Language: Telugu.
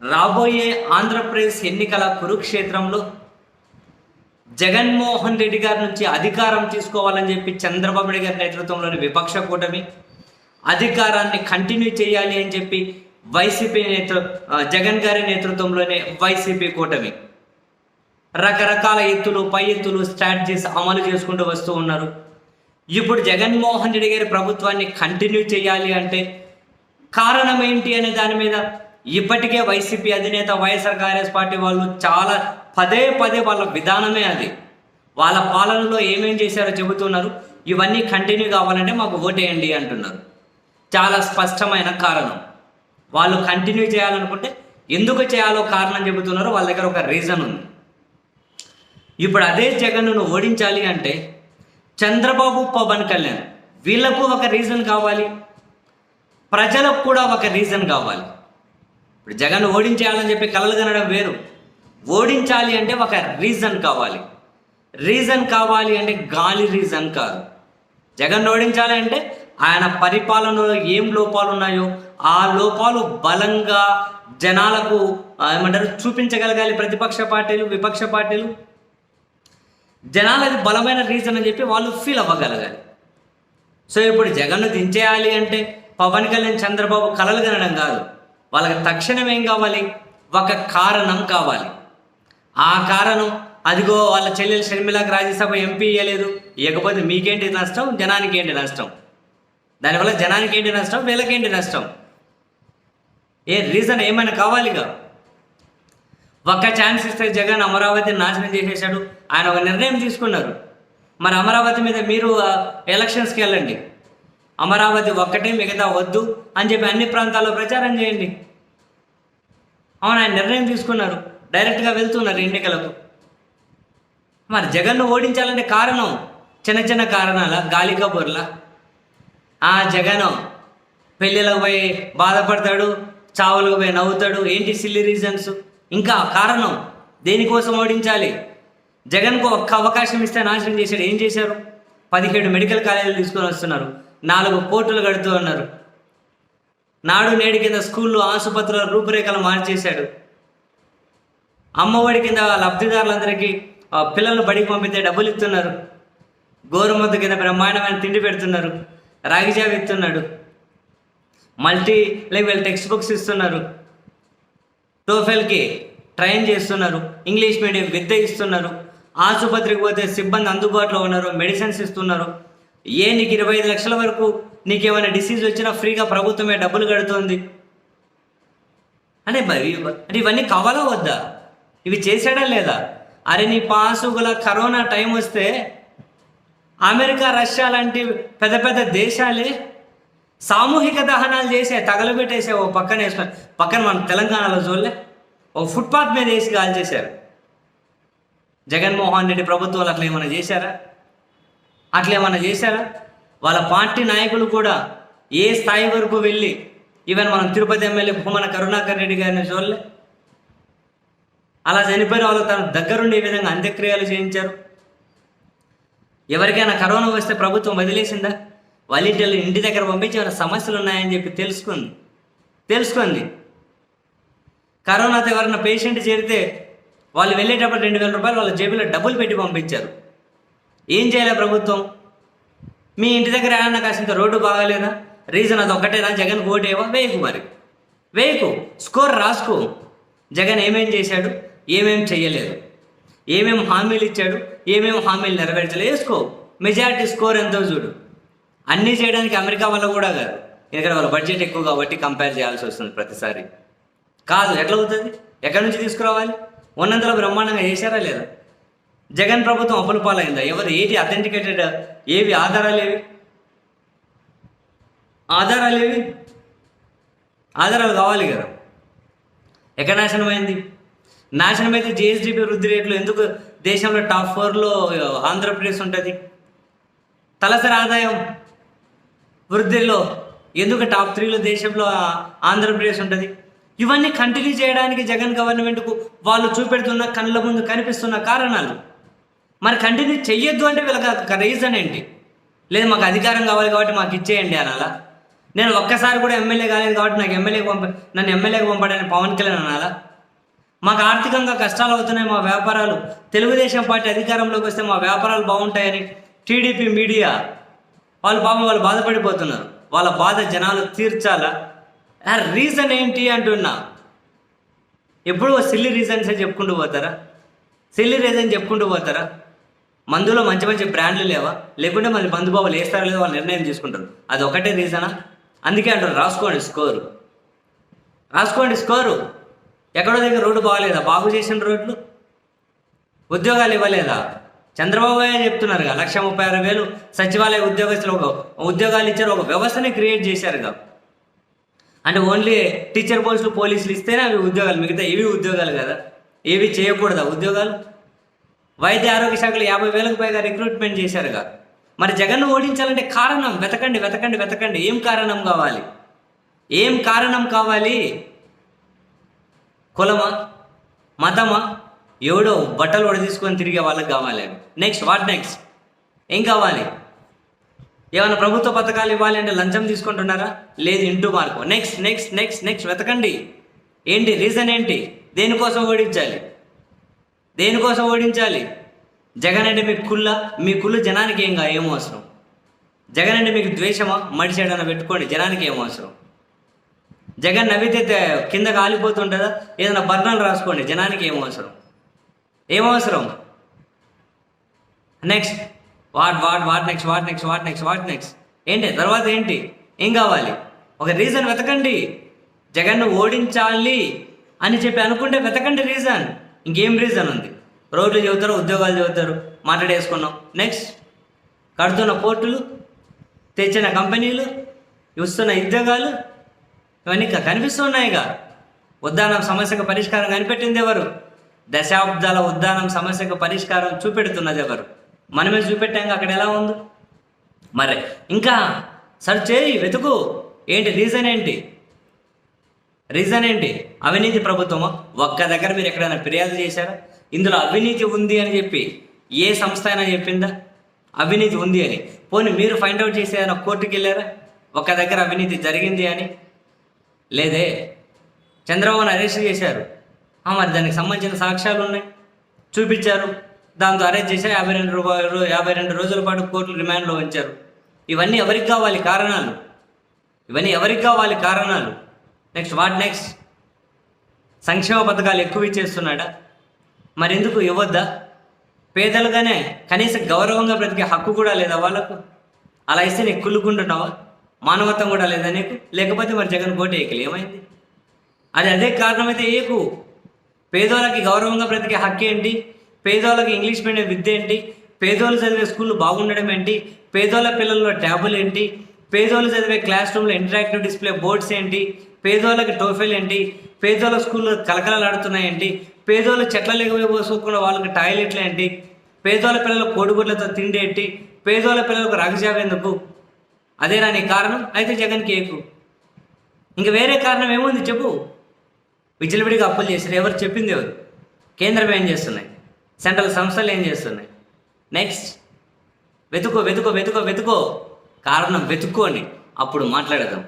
రాబోయే ఆంధ్రప్రదేశ్ ఎన్నికల కురుక్షేత్రంలో జగన్మోహన్ రెడ్డి గారి నుంచి అధికారం తీసుకోవాలని చెప్పి చంద్రబాబు నాయుడు గారి నేతృత్వంలోని విపక్ష కూటమి అధికారాన్ని కంటిన్యూ చేయాలి అని చెప్పి వైసీపీ నేతృ జగన్ గారి నేతృత్వంలోనే వైసీపీ కూటమి. రకరకాల ఎత్తులు పై ఎత్తులు స్ట్రాటజీస్ అమలు చేసుకుంటూ వస్తూ ఉన్నారు. ఇప్పుడు జగన్మోహన్ రెడ్డి గారి ప్రభుత్వాన్ని కంటిన్యూ చేయాలి అంటే కారణం ఏంటి అనే దాని మీద ఇప్పటికే వైసీపీ అధినేత వైఎస్ఆర్ కాంగ్రెస్ పార్టీ వాళ్ళు చాలా పదే పదే వాళ్ళ విధానమే అది. వాళ్ళ పాలనలో ఏమేం చేశారో చెబుతున్నారు. ఇవన్నీ కంటిన్యూ కావాలంటే మాకు ఓటేయండి అంటున్నారు. చాలా స్పష్టమైన కారణం. వాళ్ళు కంటిన్యూ చేయాలనుకుంటే ఎందుకు చేయాలో కారణం చెబుతున్నారో. వాళ్ళ దగ్గర ఒక రీజన్ ఉంది. ఇప్పుడు అదే జగన్ను ఓడించాలి అంటే చంద్రబాబు పవన్ కళ్యాణ్ వీళ్ళకు ఒక రీజన్ కావాలి. ప్రజలకు కూడా ఒక రీజన్ కావాలి. ఇప్పుడు జగన్ ఓడించేయాలని చెప్పి కలలు కనడం వేరు. ఓడించాలి అంటే ఒక రీజన్ కావాలి. రీజన్ కావాలి అంటే గాలి రీజన్ కాదు. జగన్ ఓడించాలి అంటే ఆయన పరిపాలనలో ఏం లోపాలు ఉన్నాయో ఆ లోపాలు బలంగా జనాలకు ఏమంటారు చూపించగలగాలి ప్రతిపక్ష పార్టీలు విపక్ష పార్టీలు. జనాలు బలమైన రీజన్ అని చెప్పి వాళ్ళు ఫీల్ అవ్వగలగాలి. సో ఇప్పుడు జగన్ను దించేయాలి అంటే పవన్ కళ్యాణ్ చంద్రబాబు కలలు కనడం కాదు. వాళ్ళకి తక్షణం ఏం కావాలి? ఒక కారణం కావాలి. ఆ కారణం అదిగో వాళ్ళ చెల్లెలు షర్మిలకు రాజ్యసభ ఎంపీ ఇవ్వలేదు ఇవ్వకపోతే మీకేంటి నష్టం? జనానికి ఏంటి నష్టం? దానివల్ల జనానికి ఏంటి నష్టం? వీళ్ళకేంటి నష్టం? ఏ రీజన్ ఏమైనా కావాలిగా? ఒక్క ఛాన్స్ ఇస్తే జగన్ అమరావతిని నాశనం చేసేశాడు. ఆయన ఒక నిర్ణయం తీసుకున్నారు. మరి అమరావతి మీద మీరు ఎలక్షన్స్కి వెళ్ళండి. అమరావతి ఒక్కటే మిగతా వద్దు అని చెప్పి అన్ని ప్రాంతాల్లో ప్రచారం చేయండి. అవును ఆయన నిర్ణయం తీసుకున్నారు. డైరెక్ట్గా వెళ్తున్నారు ఎన్నికలకు. మరి జగన్ను ఓడించాలంటే కారణం చిన్న చిన్న కారణాల గాలి కబుర్ల. ఆ జగన్ పెళ్ళిళ్ళకు పోయి బాధపడతాడు చావులకు పోయి నవ్వుతాడు ఏంటి సిల్లీ రీజన్స్ ఇంకా కారణం దేనికోసం ఓడించాలి? జగన్కు ఒక్క అవకాశం ఇస్తే నాశనం చేశాడు ఏం చేశారు? పదిహేడు మెడికల్ కాలేజీలు తీసుకొని వస్తున్నారు నాలుగు కోర్టులు కడుతూ ఉన్నారు. నాడు నేడు కింద స్కూళ్ళు ఆసుపత్రుల రూపురేఖలు మార్చేశాడు. అమ్మఒడి కింద లబ్ధిదారులందరికీ ఆ, పిల్లలను బడికి పంపితే డబ్బులు ఇస్తున్నారు. గోరుముద్ద కింద బ్రహ్మాండమైన తిండి పెడుతున్నారు. రాగిజావి ఇస్తున్నాడు. మల్టీ లెవెల్ టెక్స్ట్ బుక్స్ ఇస్తున్నారు. టోఫెల్కి ట్రైన్ చేస్తున్నారు. ఇంగ్లీష్ మీడియం విద్య ఇస్తున్నారు. ఆసుపత్రికి పోతే సిబ్బంది అందుబాటులో ఉన్నారు. మెడిసిన్స్ ఇస్తున్నారు. ఏ నీకు ఇరవై ఐదు లక్షల వరకు నీకు ఏమైనా డిసీజ్ వచ్చినా ఫ్రీగా ప్రభుత్వమే డబ్బులు కడుతోంది. అంటే మరి అంటే ఇవన్నీ కావాలా వద్దా? ఇవి చేశాడా లేదా? అరే నీ పాసుగుల కరోనా టైం వస్తే అమెరికా రష్యా లాంటి పెద్ద పెద్ద దేశాలే సామూహిక దహనాలు చేసే తగలబెట్టేసే ఓ పక్కన వేసుకొని పక్కన మన తెలంగాణలో చూడలే ఓ ఫుట్పాత్ మీద వేసి కాల్ చేశారు. జగన్మోహన్ రెడ్డి ప్రభుత్వాలు అట్లా ఏమైనా చేశారా? అట్లా ఏమైనా చేశారా? వాళ్ళ పార్టీ నాయకులు కూడా ఏ స్థాయి వరకు వెళ్ళి ఈవెన్ మనం తిరుపతి ఎమ్మెల్యే భూమన కరుణాకర్ రెడ్డి గారిని చూడలే? అలా చనిపోయిన వాళ్ళు తన దగ్గరుండి ఈ విధంగా అంత్యక్రియలు చేయించారు? ఎవరికైనా కరోనా వస్తే ప్రభుత్వం వదిలేసిందా? వాళ్ళ ఇంటి ఇంటి దగ్గర పంపించి ఏమైనా సమస్యలు ఉన్నాయని చెప్పి తెలుసుకుంది. తెలుసుకుంది. కరోనాతో ఎవరైనా పేషెంట్ చేరితే వాళ్ళు వెళ్ళేటప్పుడు రెండు వేల రూపాయలు వాళ్ళ జేబులో డబ్బులు పెట్టి పంపించారు. ఏం చేయాలి ప్రభుత్వం? మీ ఇంటి దగ్గర ఏమన్నా కాసింత రోడ్డు బాగాలేదా? రీజన్ అది ఒక్కటేనా? జగన్ ఓటేవా? వేయకు మరి. వేయకు. స్కోర్ రాసుకో. జగన్ ఏమేం చేశాడు? ఏమేం చేయలేదు ఏమేం హామీలు ఇచ్చాడు? ఏమేం హామీలు నెరవేర్చలేదు? వేసుకో. మెజారిటీ స్కోర్ ఎంతో చూడు. అన్నీ చేయడానికి అమెరికా వల్ల కూడా కాదు. ఎందుకంటే వాళ్ళ బడ్జెట్ ఎక్కువ కాబట్టి కంపేర్ చేయాల్సి వస్తుంది ప్రతిసారి. కాదు ఎట్లా అవుతుంది? ఎక్కడి నుంచి తీసుకురావాలి? ఉన్నంతలో బ్రహ్మాండంగా చేశారా లేదా? జగన్ ప్రభుత్వం అప్పుల పాలైందా? ఎవరు? ఏది అథెంటికేటెడ్ ఏవి ఆధారాలు ఏవి? ఆధారాలు ఏవి? ఆధారాలు కావాలి కదా. ఎక్కడ నాషన్ అయితే జిఎస్డిపి వృద్ధి రేట్లు ఎందుకు దేశంలో టాప్ ఫోర్లో ఆంధ్రప్రదేశ్ ఉంటుంది? తలసరి ఆదాయం వృద్ధిలో ఎందుకు టాప్ త్రీలో దేశంలో ఆంధ్రప్రదేశ్ ఉంటుంది? ఇవన్నీ కంటిన్యూ చేయడానికి జగన్ గవర్నమెంట్కు వాళ్ళు చూపెడుతున్న కళ్ళ ముందు కనిపిస్తున్న కారణాలు. మరి కంటిన్యూ చెయ్యొద్దు అంటే వీళ్ళకి రీజన్ ఏంటి? లేదు మాకు అధికారం కావాలి కాబట్టి మాకు ఇచ్చేయండి అనాలా? నేను ఒక్కసారి కూడా ఎమ్మెల్యే కాలేదు కాబట్టి నాకు ఎమ్మెల్యేకి పంప నన్ను ఎమ్మెల్యేకి పంపడానికి పవన్ కళ్యాణ్ అనాలా? మాకు ఆర్థికంగా కష్టాలు అవుతున్నాయి మా వ్యాపారాలు. తెలుగుదేశం పార్టీ అధికారంలోకి వస్తే మా వ్యాపారాలు బాగుంటాయని టీడీపీ మీడియా వాళ్ళు పాపం వాళ్ళు బాధపడిపోతున్నారు. వాళ్ళ బాధ జనాలు తీర్చాలా? రీజన్ ఏంటి అంటున్నా. ఎప్పుడు సిల్లి రీజన్సే చెప్పుకుంటూ పోతారా? సిల్లి రీజన్ చెప్పుకుంటూ పోతారా? మందులో మంచి మంచి బ్రాండ్లు లేవా? లేకుంటే మళ్ళీ మందు బాబులు వేస్తారో లేదో వాళ్ళు నిర్ణయం తీసుకుంటారు అది ఒకటే రీజనా అందుకే అంటారు రాసుకోండి స్కోరు రాసుకోండి స్కోరు ఎక్కడో దగ్గర రోడ్డు బాగలేదా? బాగు చేసిన రోడ్లు? ఉద్యోగాలు ఇవ్వలేదా? చంద్రబాబు నాయుడు చెప్తున్నారుగా లక్ష ముప్పై ఆరు వేలు సచివాలయ ఉద్యోగస్తులు ఒక ఉద్యోగాలు ఇచ్చారు ఒక వ్యవస్థని క్రియేట్ చేశారుగా. అంటే ఓన్లీ టీచర్ పోస్టులు పోలీసులు ఇస్తేనే అవి ఉద్యోగాలు మిగతా ఏవి ఉద్యోగాలు కదా? ఏవి చేయకూడదా ఉద్యోగాలు? వైద్య ఆరోగ్య శాఖలో యాభై వేలకు పైగా రిక్రూట్మెంట్ చేశారుగా. మరి జగన్ను ఓడించాలంటే కారణం వెతకండి వెతకండి వెతకండి. ఏం కారణం కావాలి? ఏం కారణం కావాలి? కులమా? మతమా? ఎవడో బట్టలు కూడా తీసుకొని తిరిగే వాళ్ళకి కావాలి. నెక్స్ట్ వాట్ నెక్స్ట్ ఏం కావాలి? ఏమైనా ప్రభుత్వ పథకాలు ఇవ్వాలి అంటే లంచం తీసుకుంటున్నారా? లేదు into mark next next next next వెతకండి. ఏంటి? రీజన్ ఏంటి? దేనికోసం ఓడించాలి? దేనికోసం ఓడించాలి? జగన్ అంటే మీకు కుళ్ళ మీ కుళ్ళు జనానికి ఏం కా ఏం అవసరం? జగన్ అంటే మీకు ద్వేషమా? మడిచేడన పెట్టుకోండి జనానికి ఏం అవసరం? జగన్ నవ్వితే కింద కాలిపోతుంటుందా? ఏదైనా బర్ణాలు రాసుకోండి జనానికి ఏం అవసరం? ఏం అవసరం? Next what what what next what next what next what next ఏంటి? తర్వాత ఏంటి? ఏం కావాలి? ఒక రీజన్ వెతకండి. జగన్ను ఓడించాలి అని చెప్పి అనుకుంటే వెతకండి రీజన్ ఇంకేం రీజన్ ఉంది? రోడ్లు చెబుతారు ఉద్యోగాలు చెబుతారు మాట్లాడేసుకున్నాం నెక్స్ట్ కడుతున్న పోర్టులు తెచ్చిన కంపెనీలు ఇస్తున్న ఉద్యోగాలు ఇవన్నీ కనిపిస్తున్నాయిగా. ఉద్దానం సమస్యకు పరిష్కారం కనిపెట్టింది ఎవరు? దశాబ్దాల ఉద్దానం సమస్యకు పరిష్కారం చూపెడుతున్నది ఎవరు? మనమే చూపెట్టాక అక్కడ ఎలా ఉంది? మరి ఇంకా సర్చ్ చేయి వెతుకు. ఏంటి రీజన్ ఏంటి? రీజన్ ఏంటి? అవినీతి ప్రభుత్వమా ఒక్క దగ్గర మీరు ఎక్కడైనా ఫిర్యాదు చేశారా? ఇందులో అవినీతి ఉంది అని చెప్పి ఏ సంస్థ అయినా చెప్పిందా? అవినీతి ఉంది అని. పోనీ మీరు ఫైండ్ అవుట్ చేసి ఏదైనా కోర్టుకి వెళ్ళారా? ఒక్క దగ్గర అవినీతి జరిగింది అని? లేదే. చంద్రబాబును అరెస్ట్ చేశారు. మరి దానికి సంబంధించిన సాక్ష్యాలు ఉన్నాయి. చూపించారు. దాంతో అరెస్ట్ చేసి యాభై రెండు రూపాయలు యాభై రెండు రోజుల పాటు కోర్టులు రిమాండ్లో ఉంచారు. ఇవన్నీ ఎవరికి కావాలి కారణాలు? ఇవన్నీ ఎవరికి కావాలి కారణాలు? నెక్స్ట్ వాట్ నెక్స్ట్ సంక్షేమ పథకాలు ఎక్కువ ఇచ్చేస్తున్నాడా? మరెందుకు ఇవ్వద్దా? పేదలుగానే కనీసం గౌరవంగా బ్రతికే హక్కు కూడా లేదా వాళ్ళకు? అలా ఇస్తే నీకు కుళ్ళుకుంటున్నావా? మానవత్వం కూడా లేదా నీకు? లేకపోతే మరి జగన్ కోట ఏకలు ఏమైంది? అది అదే కారణమైతే ఏకు? పేదోళ్ళకి గౌరవంగా బ్రతికే హక్కు ఏంటి? పేదోళ్ళకి ఇంగ్లీష్ మీడియం విద్య ఏంటి? పేదోళ్ళు చదివే స్కూళ్ళు బాగుండడం ఏంటి? పేదోళ్ళ పిల్లల్లో ట్యాబులు ఏంటి? పేదోళ్ళు చదివే క్లాస్ రూమ్లో ఇంటరాక్టివ్ డిస్ప్లే బోర్డ్స్ ఏంటి? పేదోళ్ళకి టోఫీలు ఏంటి? పేదోళ్ళ స్కూల్లో కలకలలాడుతున్నాయి ఏంటి? పేదోళ్ళు చెట్ల లేకపోయి పోసుకున్న వాళ్ళకి టాయిలెట్లు ఏంటి? పేదోళ్ళ పిల్లలు కోడిగుడ్లతో తిండి ఏంటి? పేదోళ్ళ పిల్లలకు రగజాబ్ ఎందుకు? అదేనా నీ కారణం? అయితే జగన్ కేకు ఇంక వేరే కారణం ఏముంది చెప్పు? విచ్చలవిడిగా అప్పులు చేశారు. ఎవరు చెప్పింది ఎవరు? కేంద్రం ఏం చేస్తున్నాయి? సెంట్రల్ సంస్థలు ఏం చేస్తున్నాయి? నెక్స్ట్. వెతుకో వెతుకో వెతుకో వెతుకో. కారణం వెతుక్కోని. అప్పుడు మాట్లాడదాం.